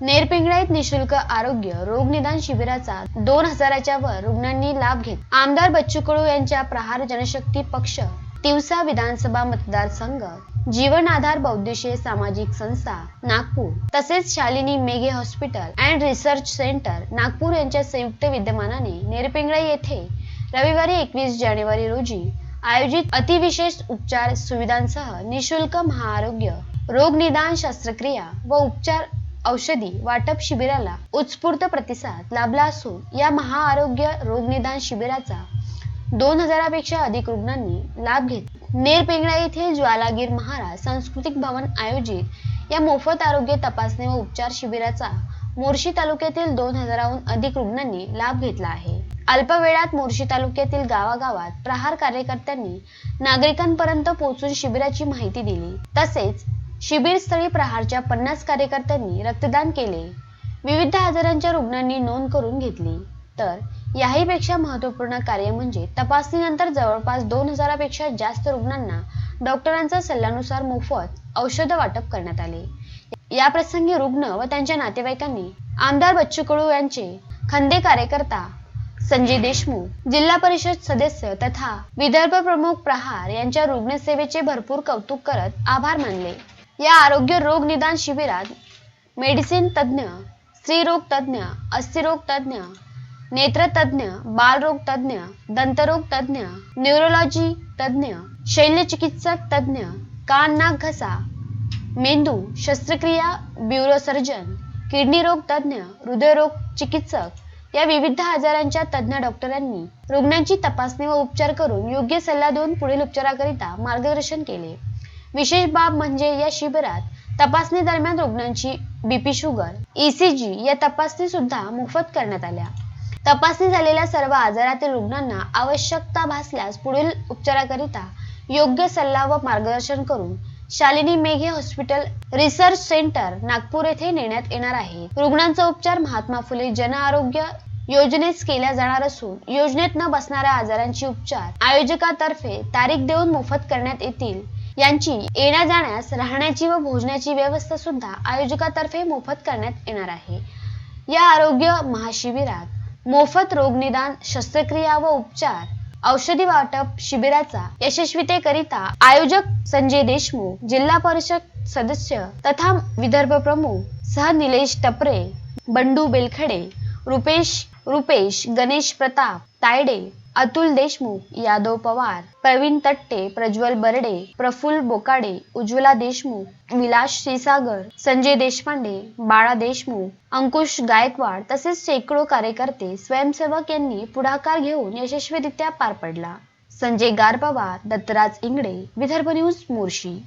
नेरपिंगळाईत निशुल्क आरोग्य रोगनिदान शिबिराचा दोन हजाराच्या वर रुग्णांनी लाभ घेत आमदार बच्चू कडू यांच्या प्रहार जनशक्ती पक्ष तिवसा विधानसभा मतदारसंघ जीवन आधार बौद्धिशीय सामाजिक संस्था नागपूर तसेच Shalini Meghe hospital and research centre Nagpur यांच्या संयुक्त विद्यमानाने नेरपिंगळाई येथे रविवारी एकवीस जानेवारी रोजी आयोजित अतिविशेष उपचार सुविधांसह निशुल्क महाआरोग्य रोग निदान शस्त्रक्रिया व उपचार औषधी वाटप शिबिराला उत्स्फूर्त प्रतिसाद लाभला असून या महाआरोग्य रोगनिदान शिबिराचा दोन हजारापेक्षा अधिक रुग्णांनी लाभ घेत नेरपेंगळा येथे ज्वालागीर महाराज सांस्कृतिक भवन आयोजित या मोफत आरोग्य तपासणी व उपचार शिबिराचा मोर्शी तालुक्यातील दोन हजाराहून अधिक रुग्णांनी लाभ घेतला आहे. अल्प वेळात मोर्शी तालुक्यातील गावागावात प्रहार कार्यकर्त्यांनी नागरिकांपर्यंत पोहोचून शिबिराची माहिती दिली. तसेच शिबिरस्थळी प्रहारच्या पन्नास कार्यकर्त्यांनी रक्तदान केले. विविध आजारांच्या रुग्णांनी नोंद करून घेतली. तर याहीपेक्षा महत्त्वपूर्ण कार्य म्हणजे तपासणीनंतर जवळपास दोन हजारापेक्षा जास्त रुग्णांना डॉक्टरांचा सल्ल्यानुसार मोफत औषध वाटप करण्यात आले. या प्रसंगी रुग्ण व त्यांच्या नातेवाईकांनी आमदार बच्चू कडू यांचे खंदे कार्यकर्ता संजय देशमुख जिल्हा परिषद सदस्य तथा विदर्भ प्रमुख प्रहार यांच्या रुग्णसेवेचे भरपूर कौतुक करत आभार मानले. या आरोग्य रोग निदान शिबिरात मेडिसिन तज्ज्ञ स्त्रीरोग तज्ज्ञ अस्थिरोग तज्ज्ञ नेत्रतज्ञ बालरोग तज्ज्ञ दंतरोग तज्ज्ञ न्यूरोलॉजी तज्ज्ञ शल्यचिकित्सक तज्ज्ञ कान नाक घसा मेंदू शस्त्रक्रिया ब्युरो सर्जन किडनी रोग तज्ज्ञ हृदयरोग चिकित्सक या विविध आजारांच्या तज्ज्ञ डॉक्टरांनी रुग्णांची तपासणी व उपचार करून योग्य सल्ला देऊन पुढील उपचाराकरिता मार्गदर्शन केले. विशेष बाब म्हणजे या शिबिरात तपासणी दरम्यान रुग्णांची बीपी शुगर ईसीजी या तपासणी सुद्धा मोफत करण्यात आल्या. तपासणी झालेल्या सर्व आजारातील रुग्णांना आवश्यकता भासल्यास पुढील उपचाराकरिता योग्य सल्ला व मार्गदर्शन करून Shalini Meghe hospital research centre Nagpur येथे नेण्यात येणार आहे. रुग्णांचा उपचार महात्मा फुले जन आरोग्य योजनेस केल्या जाणार असून योजनेत न बसणाऱ्या आजारांची उपचार आयोजकातर्फे तारीख देऊन मोफत करण्यात येतील. यांची येण्या जाण्यास राहण्याची व भोजनाची व्यवस्था सुद्धा आयोजकातर्फे मोफत करण्यात येणार आहे. या आरोग्य महाशिबिरात मोफत रोगनिदान शस्त्रक्रिया व उपचार औषधी वाटप शिबिराचा यशस्वीतेकरिता आयोजक संजय देशमुख जिल्हा परिषद सदस्य तथा विदर्भ प्रमुख सह निलेश टपरे बंडू बेलखडे रुपेश रुपेश गणेश प्रताप तायडे अतुल देशमुख यादव पवार प्रवीण तट्टे प्रज्वल बर्डे प्रफुल्ल बोकाडे उज्ज्वला देशमुख विलास श्रीसागर संजय देशपांडे बाळा देशमुख अंकुश गायकवाड तसेच शेकडो कार्यकर्ते स्वयंसेवक यांनी पुढाकार घेऊन यशस्वीरित्या पार पडला. संजय गारपवार दत्तराज इंगडे विदर्भ न्यूज मोर्शी